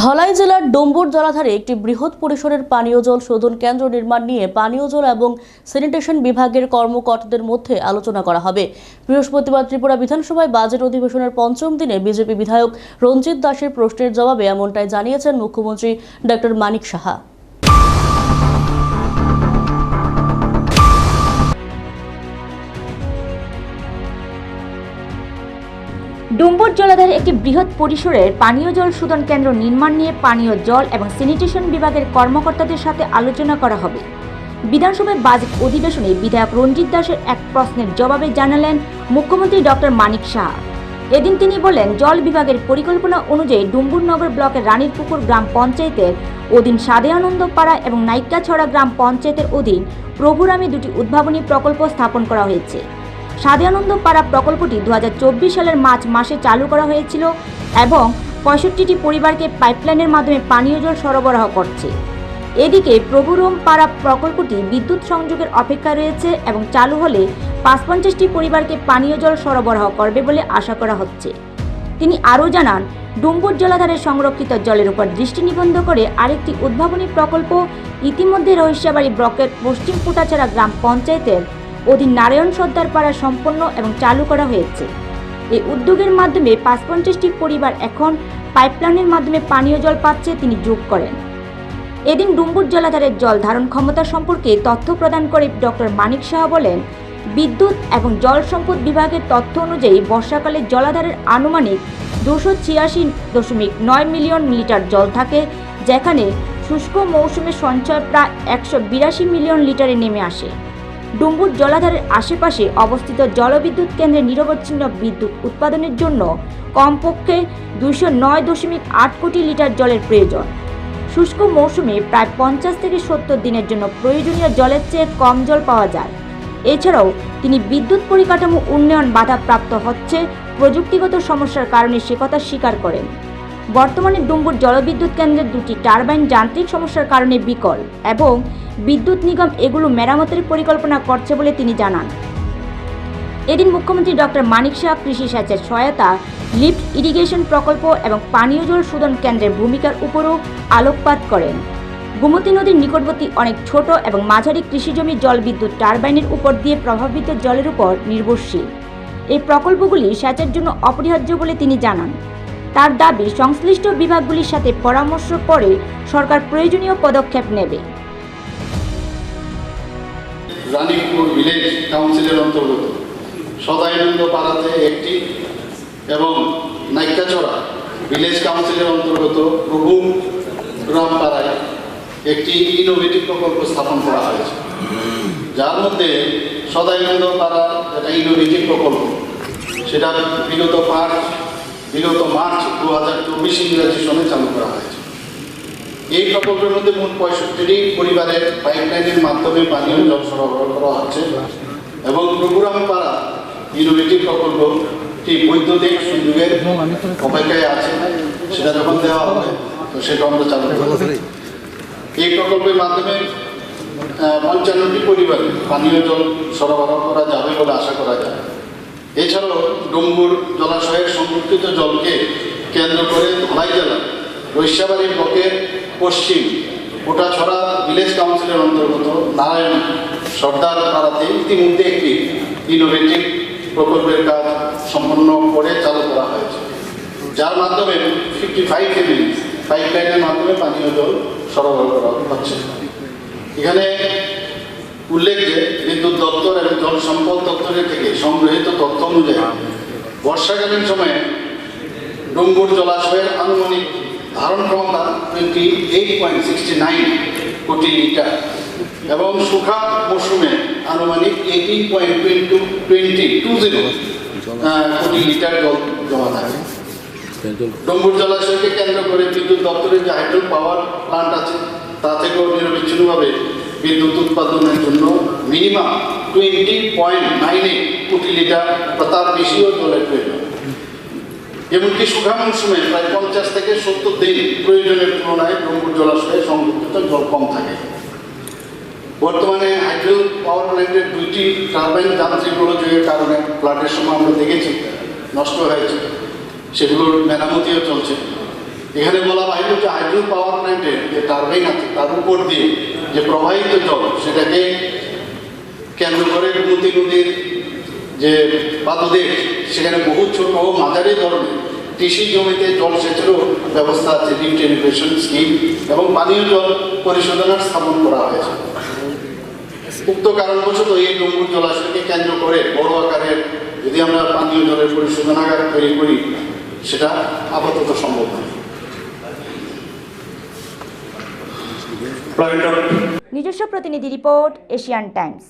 ধলাই জেলার ডম্বুর জলাধারে একটি বৃহৎ পরিসরের পানীয় জল শোধন কেন্দ্র নির্মাণ নিয়ে পানীয় জল এবং স্যানিটেশন বিভাগের কর্মকর্তাদের মধ্যে আলোচনা করা হবে। বৃহস্পতিবার ত্রিপুরা বিধানসভায় বাজেট অধিবেশনের পঞ্চম দিনে বিজেপি বিধায়ক রঞ্জিত দাসের প্রশ্নের জবাবে এমনটাই জানিয়েছেন মুখ্যমন্ত্রী ডক্টর মানিক সাহা। ডুম্বুর জলাধারে একটি বৃহৎ পরিসরের পানীয় জল শোধন কেন্দ্র নির্মাণ নিয়ে পানীয় জল এবং স্যানিটেশন বিভাগের কর্মকর্তাদের সাথে আলোচনা করা হবে। বিধানসভায় বাজেট অধিবেশনে বিধায়ক রঞ্জিত দাসের এক প্রশ্নের জবাবে জানালেন মুখ্যমন্ত্রী ডক্টর মানিক সাহা। এদিন তিনি বলেন, জল বিভাগের পরিকল্পনা অনুযায়ী ডুম্বুরনগর ব্লকের রানীরপুকুর গ্রাম পঞ্চায়েতের অধীন সাদে আনন্দ পাড়া এবং নাইকাছড়া গ্রাম পঞ্চায়েতের অধীন প্রভুরামে দুটি উদ্ভাবনী প্রকল্প স্থাপন করা হয়েছে। সাদে পাড়া প্রকল্পটি দু হাজার চব্বিশ সালের মার্চ মাসে চালু করা হয়েছিল এবং পঁয়ষট্টিটি পরিবারকে পাইপলাইনের মাধ্যমে পানীয় জল সরবরাহ করছে। এদিকে প্রভুরম পাড়া প্রকল্পটি বিদ্যুৎ সংযোগের অপেক্ষা রয়েছে এবং চালু হলে পাঁচ পঞ্চাশটি পরিবারকে পানীয় জল সরবরাহ করবে বলে আশা করা হচ্ছে। তিনি আরও জানান ডুম্বুর জলাধারে সংরক্ষিত জলের উপর দৃষ্টি নিবন্ধ করে আরেকটি উদ্ভাবনী প্রকল্প ইতিমধ্যে রহস্যাবাড়ি ব্লকের পশ্চিম ফুটাছাড়া গ্রাম পঞ্চায়েতের অধীন নারায়ণ সর্দার পাড়া সম্পন্ন এবং চালু করা হয়েছে। এই উদ্যোগের মাধ্যমে পাঁচ পঞ্চাশটি পরিবার এখন পাইপলাইনের মাধ্যমে পানীয় জল পাচ্ছে তিনি যোগ করেন। এদিন ডুম্বুর জলাধারের জল ধারণ ক্ষমতা সম্পর্কে তথ্য প্রদান করে ডক্টর মানিক শাহ বলেন, বিদ্যুৎ এবং জল সম্পদ বিভাগের তথ্য অনুযায়ী বর্ষাকালে জলাধারের আনুমানিক দুশো ছিয়াশি দশমিক নয় মিলিয়ন লিটার জল থাকে, যেখানে শুষ্ক মৌসুমে সঞ্চয় প্রায় একশো বিরাশি মিলিয়ন লিটারে নেমে আসে। ডুম্বুর জলাধারের আশেপাশে অবস্থিত জলবিদ্যুৎ কেন্দ্রে নিরবচ্ছিন্ন বিদ্যুৎ উৎপাদনের জন্য কমপক্ষে দুইশো নয় দশমিক আট কোটি লিটার জলের প্রয়োজন। শুষ্ক মৌসুমে প্রায় পঞ্চাশ থেকে সত্তর দিনের জন্য প্রয়োজনীয় জলের চেয়ে কম জল পাওয়া যায়। এছাড়াও তিনি বিদ্যুৎ পরিকাঠামো উন্নয়ন বাধাপ্রাপ্ত হচ্ছে প্রযুক্তিগত সমস্যার কারণে সে কথা স্বীকার করেন। বর্তমানে ডুম্বুর জলবিদ্যুৎ কেন্দ্রের দুটি টারবাইন যান্ত্রিক সমস্যার কারণে বিকল এবং বিদ্যুৎ নিগম এগুলো মেরামতের পরিকল্পনা করছে বলে তিনি জানান। এদিন মুখ্যমন্ত্রী ডক্টর মানিক শাহ কৃষি সেচের সহায়তা, লিফট ইরিগেশন প্রকল্প এবং পানীয় জল শোধন কেন্দ্রের ভূমিকার উপরও আলোকপাত করেন। গোমতী নদীর নিকটবর্তী অনেক ছোট এবং মাঝারি কৃষিজমি জল বিদ্যুৎ টারবাইনের উপর দিয়ে প্রভাবিত জলের উপর নির্ভরশীল। এই প্রকল্পগুলি সেচের জন্য অপরিহার্য বলে তিনি জানান। তার দাবি, সংশ্লিষ্ট বিভাগগুলির সাথে পরামর্শ করে সরকার প্রয়োজনীয় পদক্ষেপ নেবে। রানীপুর ভিলেজ কাউন্সিলের অন্তর্গত। সদাইনন্দ পাড়াতে একটি এবং নাইকাচড়া ভিলেজ কাউন্সিলের অন্তর্গত প্রভু গ্রাম পাড়ায় একটি ইনোভেটিভ প্রকল্প স্থাপন করা হয়েছে। যার মধ্যে সদাইনন্দ পাড়ার একটা ইনোভেটিভ প্রকল্প। সেটা বিগত মার্চ বিগত মার্চ দু হাজার চব্বিশ ইংরাজি সনে চালু করা হয়েছে। এই প্রকল্পের মধ্যে মোট পঁয়ষট্টিটি পরিবারের পাইপলাইনের মাধ্যমে পানীয় জল সরবরাহ করা হচ্ছে। এবং পাড়া ইনোভেটিভ প্রকল্পটি বৈদ্যুতিক সংযোগের অপেক্ষায় আছে। সেটা যখন দেওয়া হবে, তো সেটা আমরা চালু এই প্রকল্পের মাধ্যমে পঞ্চান্নটি পরিবারে পানীয় জল সরবরাহ করা যাবে বলে আশা করা যায়। এছাড়াও ডুম্বুর জলাশয়ের সংরক্ষিত জলকে কেন্দ্র করে ধলাই জেলা রৈশাবাড়ি ব্লকের পশ্চিম। ওটাছড়া ভিলেজ কাউন্সিলের অন্তর্গত নারায়ণ সর্দার পাড়াতে ইতিমধ্যে একটি ইনোভেটিভ প্রকল্পের কাজ সম্পন্ন করে চালু করা হয়েছে। যার মাধ্যমে ফিফটি ফাইভ ফ্যামিলি পাইপলাইনের মাধ্যমে পানীয় জল সরবরাহ করা হচ্ছে। এখানে উল্লেখ যে বিদ্যুৎ দপ্তর এবং জল সম্পদ দপ্তরের থেকে সংগৃহীত তথ্য অনুযায়ী বর্ষাকালীন সময়ে ডুঙ্গুর জলাশয়ের আনুমানিক ধারণ ক্ষমতা twenty eight point sixty nine crore litre এবং শুখা মৌসুমে আনুমানিক eighteen point twenty twenty two zero crore litre জল জমা থাকে। ডম্বুর জলাশয়কে কেন্দ্র করে বিদ্যুৎ দপ্তরের যে হাইড্রো পাওয়ার প্লান্ট আছে, তা থেকেও নিরবিচ্ছিন্নভাবে বিদ্যুৎ উৎপাদনের জন্য minimum twenty point nine eight crore litre বা তার বেশিও জলের প্রয়োজন। এমনকি শুখা মৌসুমে প্রায় পঞ্চাশ থেকে সত্তর দিন প্রয়োজনের তুলনায় ডম্বুর জলাশয়ে সংরক্ষিত জল কম থাকে। বর্তমানে হাইড্রো পাওয়ার প্ল্যান্টের দুইটি টারবাইন যান্ত্রিক গোলযোগের কারণে ফ্লাডের সময় আমরা দেখেছি, নষ্ট হয়েছে। সেগুলোর মেরামতিও চলছে। এখানে বলা হয় যে হাইড্রো পাওয়ার প্ল্যান্টের যে টারবাইন আছে, তার উপর দিয়ে যে প্রবাহিত জল, সেটাকে কেন্দ্র করে গোমতী নদীর যে পাদদেশ সেখানে বহু ছোট মাঝারি ধরনের কৃষি জমিতে জলসেচেরও ব্যবস্থা আছে লিফট ইরিগেশন স্কিম এবং পানীয় জল পরিশোধনার স্থাপন করা হয়েছে। উক্ত কারণবশত এই ডুম্বুর জলাশয়কে কেন্দ্র করে বড় আকারের যদি আমরা পানীয় জলের পরিশোধনাগার তৈরি করি সেটা আপাতত সম্ভব নয়। নিজস্ব প্রতিনিধি রিপোর্ট এশিয়ান টাইমস।